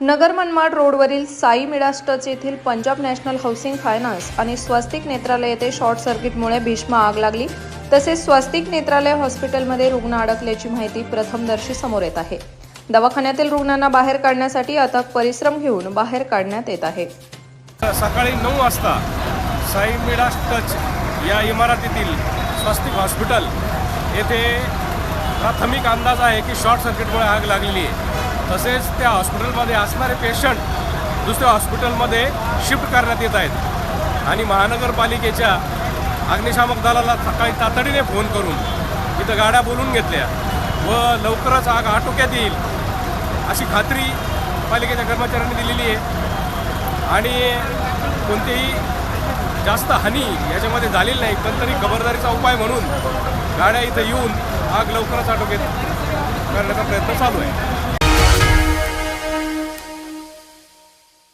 नगर मनमाड रोडवरील Sai Midas touch येथील Punjab national housing finance आणि स्वस्तिक नेत्रालय येथे शॉर्ट सर्किटमुळे भीष्म आग लागली. तसेच स्वस्तिक नेत्रालय हॉस्पिटलमध्ये रुग्ण अडकल्याची माहिती प्रथमदर्शी समोर येत आहे. दवाखान्यातील रुग्णांना बाहेर काढण्यासाठी अथक परिश्रम घेऊन बाहेर काढण्यात येत आहे. सकाळी नऊ वाजता साई मिडास टच या इमारतीतील स्वस्तिक हॉस्पिटल येथे प्राथमिक अंदाज आहे की शॉर्ट सर्किटमुळे आग लागलेली आहे. तसेच त्या हॉस्पिटलमध्ये असणारे पेशंट दुसऱ्या हॉस्पिटलमध्ये शिफ्ट करण्यात येत आहेत. आणि महानगरपालिकेच्या अग्निशामक दलाला सकाळी तातडीने फोन करून इथं गाड्या बोलून घेतल्या व लवकरच आग आटोक्यात येईल अशी खात्री पालिकेच्या कर्मचाऱ्यांनी दिलेली आहे. आणि कोणतेही जास्त हानी याच्यामध्ये झालेली नाही पण तरी खबरदारीचा उपाय म्हणून गाड्या इथं येऊन आग लवकरच आटोक्यात करण्याचा प्रयत्न चालू आहे.